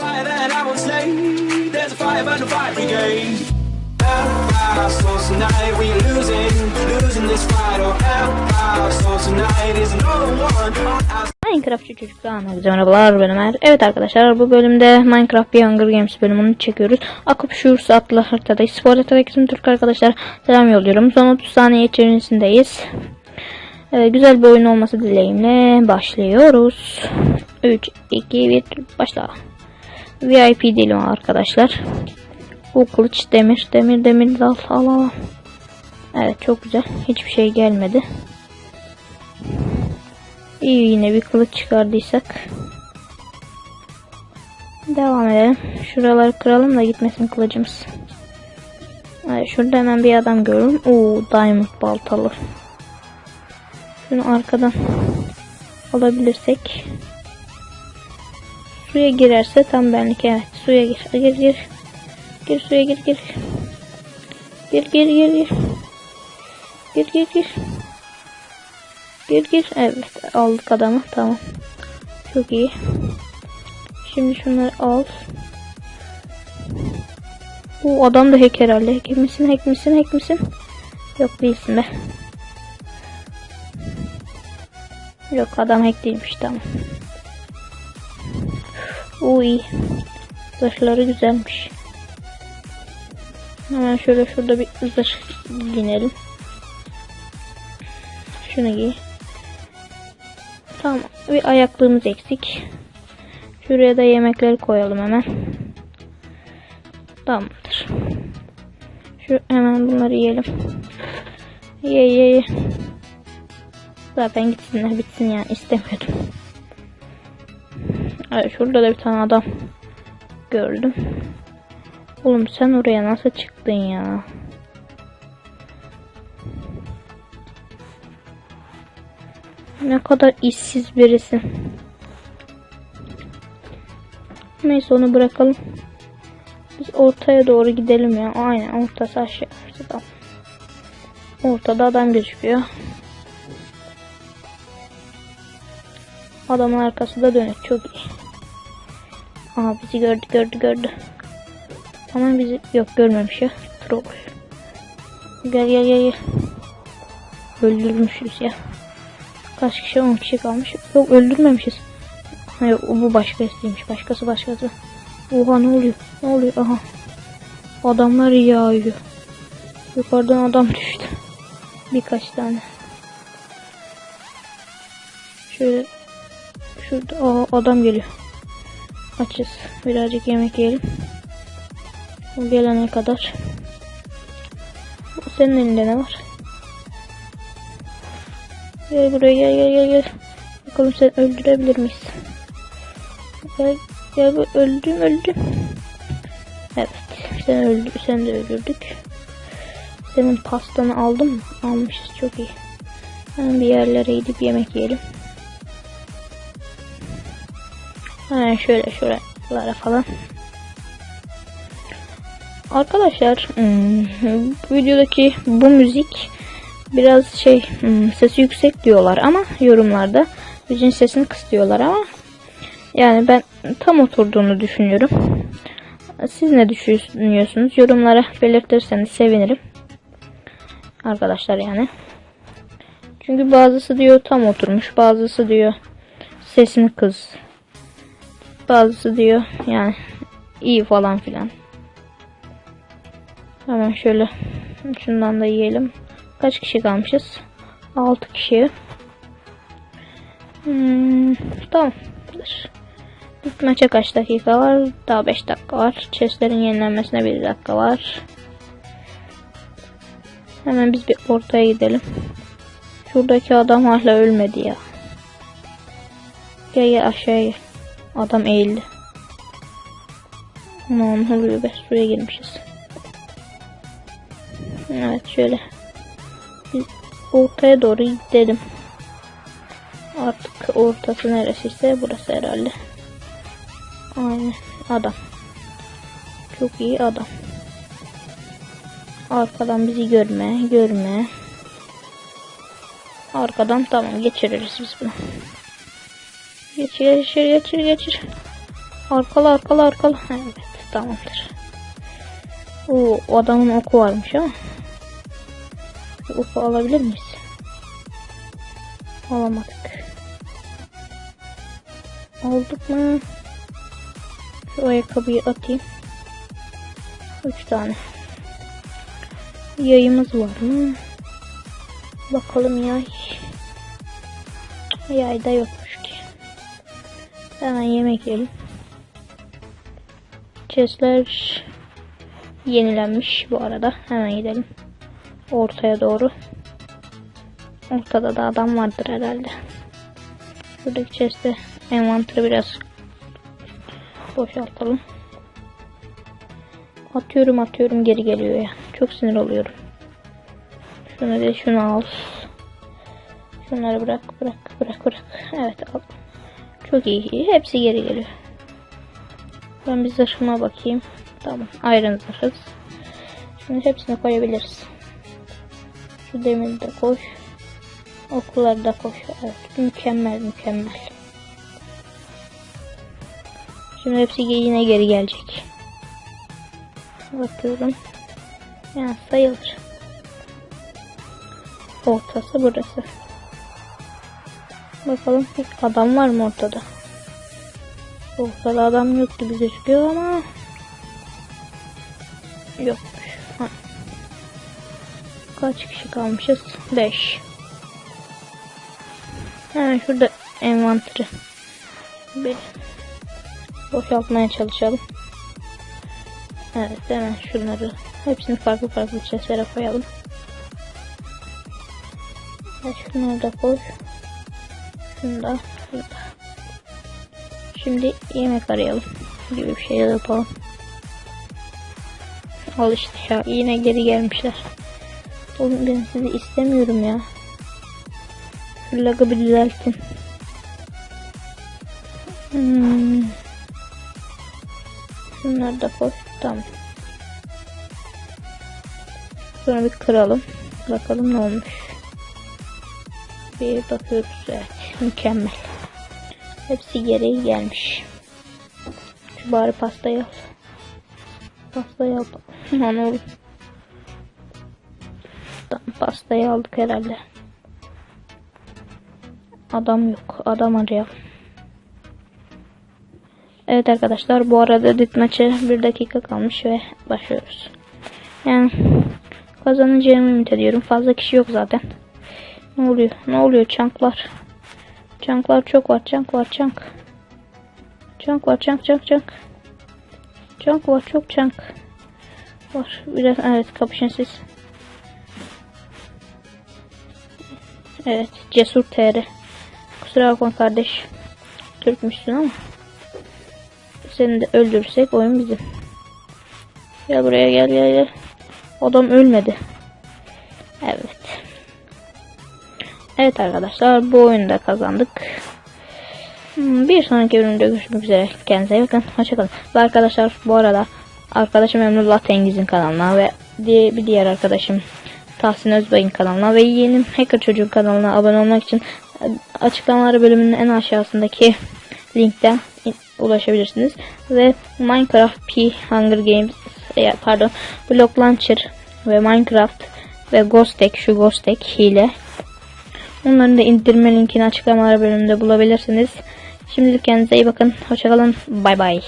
fire that I won't slay. There's. Oh, çocuklar herkese merhabalar ben Ömer. Evet arkadaşlar bu bölümde Minecraft bir Hunger Games bölümünü çekiyoruz. Akıp Şuurs adlı haritadayız. Spor tüm Türk arkadaşlar selam yolluyorum. Son 30 saniye içerisindeyiz. Ee, güzel bir oyun olması dileğimle başlıyoruz. 3, 2, 1 başla. VIP dilim arkadaşlar. Bu kılıç demir demir demir al al al. Evet çok güzel. Hiçbir şey gelmedi. İyi yine bir kılıç çıkardıysak. Devam edelim. Şuraları kıralım da gitmesin kılıcımız. Evet, şurada hemen bir adam görüyorum. Oo diamond baltalı. Şunu arkadan alabilirsek. Suya girerse tam benlik evet. Suya gir. Gir gir. Gir suya gir gir. Gir gir gir gir. Gir gir gir. Gir gir. Evet aldık adamı. Tamam. Çok iyi. Şimdi şunları al. Bu adam da hack herhalde. Hack misin? Hack misin? Hack misin? Yok değilsin be. Yok adam hack değilmiş tamam. İyi. Zırhları güzelmiş. Hemen şöyle şurada bir zırh giyinelim. Şunu giy. Tamam. Bir ayaklığımız eksik. Şuraya da yemekleri koyalım hemen. Tamamdır. Şu hemen bunları yiyelim. Ye ye ye. Zaten gitsinler bitsin yani istemiyordum. Evet şurada da bir tane adam gördüm. Oğlum sen oraya nasıl çıktın ya? Ne kadar işsiz birisin. Neyse onu bırakalım. Biz ortaya doğru gidelim ya. Aynen ortası aşağı. Ortada adam gözüküyor. Adamın arkası da dönük. Çok iyi. Aha bizi gördü gördü gördü. Ama bizi yok görmemiş ya. Troll. Gel gel gel gel. Öldürmüşüz ya. Kaç kişi? 10 kişi kalmış. Yok öldürmemişiz. Hayır bu başkasıymış. Başkası başkası. Oha ne oluyor? Ne oluyor? Aha. Adamlar yağıyor. Yukarıdan adam düştü. Birkaç tane. Şöyle. Şurada Aa, adam geliyor. Açız. Birazcık yemek yiyelim. O gelene kadar. Senin elinde ne var? Gel buraya gel gel gel gel. Bakalım sen öldürebilir miyiz? Gel gel bu öldüm öldüm. Evet sen öldü sen de öldürdük. Senin pastanı aldım mı? Almışız çok iyi. Hemen bir yerlere gidip yemek yiyelim. Hemen şöyle şuralara falan. Arkadaşlar hmm, videodaki bu müzik biraz şey hmm, sesi yüksek diyorlar ama yorumlarda müziğin sesini kısıyorlar ama yani ben tam oturduğunu düşünüyorum. Siz ne düşünüyorsunuz? Yorumlara belirtirseniz sevinirim. Arkadaşlar yani. Çünkü bazısı diyor tam oturmuş, bazısı diyor sesini kız. Bazısı diyor yani iyi falan filan. Hemen şöyle şundan da yiyelim. Kaç kişi kalmışız? 6 kişi. Hmm, tamamdır. İlk maça kaç dakika var? Daha 5 dakika var. Chestlerin yenilenmesine 1 dakika var. Hemen biz bir ortaya gidelim. Şuradaki adam hala ölmedi ya. Gel gel aşağıya. Adam eğildi. Aman oluyor be suya girmişiz. Evet şöyle. Biz ortaya doğru gidelim. Artık ortası neresiyse burası herhalde. Aynen adam. Çok iyi adam. Arkadan bizi görme, görme. Arkadan tamam geçiririz biz bunu. Geçir, geçir, geçir, geçir. Arkala arkala arkala. Evet tamamdır. Oo, adamın oku varmış ama. Bir oku alabilir miyiz? Alamadık. Aldık mı? Şu ayakkabıyı atayım. Üç tane. Yayımız var mı? Bakalım yay. Yayda ki. Hemen yemek yiyelim. Chestler yenilenmiş bu arada. Hemen gidelim. Ortaya doğru. Ortada da adam vardır herhalde. Şuradaki chest'te envanterı biraz boşaltalım. Atıyorum atıyorum geri geliyor ya. Çok sinir oluyorum. Şunu da şunu al. Şunları bırak bırak bırak bırak. Evet al. Çok iyi. Hepsi geri geliyor. Ben bir zırhıma bakayım. Tamam. Iron zırhız. Şimdi hepsini koyabiliriz. Şu demiri de koy. Okları da koy. Evet. Mükemmel mükemmel. Şimdi hepsi yine geri gelecek. Bakıyorum. Yani sayılır. Ortası burası. Bakalım hiç adam var mı ortada? Ortada adam yok gibi gözüküyor ama yokmuş. Ha. Kaç kişi kalmışız? 5. Hemen şurada envanteri bir boşaltmaya çalışalım. Evet hemen şunları hepsini farklı farklı chestlere koyalım. Şunları da koy. Şunu da şunu da. Şimdi yemek arayalım gibi bir şey yapalım. Al işte ya yine geri gelmişler. Oğlum ben sizi istemiyorum ya. Şu lagı bir düzeltin. Hmm. Şunları da koy. Tamam. Sonra bir kıralım. Bakalım ne olmuş. Bir bakıyoruz. Evet. Mükemmel. Hepsi geri gelmiş. Şu bari pastayı al. Pastayı al. Lan oğlum. Tamam, pastayı aldık herhalde. Adam yok. Adam arayalım. Evet arkadaşlar bu arada dit maçı bir dakika kalmış ve başlıyoruz. Yani kazanacağımı ümit ediyorum. Fazla kişi yok zaten. Ne oluyor? Ne oluyor çanklar? Çanklar çok var. Çank var çank. Çank var çank çank çank. Çank var çok çank. Var. Biraz evet kapışın siz. Evet cesur TR. Kusura bakma kardeş. Türkmüşsün ama. Seni de öldürürsek oyun bizim. Gel buraya gel gel gel. Adam ölmedi. Evet. Evet arkadaşlar bu oyunda kazandık. Hmm, Bir sonraki bölümde görüşmek üzere. Kendinize iyi bakın. Hoşçakalın. Ve arkadaşlar bu arada arkadaşım Emrullah Tengiz'in kanalına ve diye bir diğer arkadaşım Tahsin Özbay'ın kanalına ve yeğenim Hacker Çocuğun kanalına abone olmak için e, açıklamalar bölümünün en aşağısındaki linkten ulaşabilirsiniz. Ve Minecraft P Hunger Games e, pardon Block Launcher ve Minecraft ve Ghost Egg şu Ghost Egg hile Onların da indirme linkini açıklamalar bölümünde bulabilirsiniz. Şimdilik kendinize iyi bakın. Hoşçakalın. Bay bay.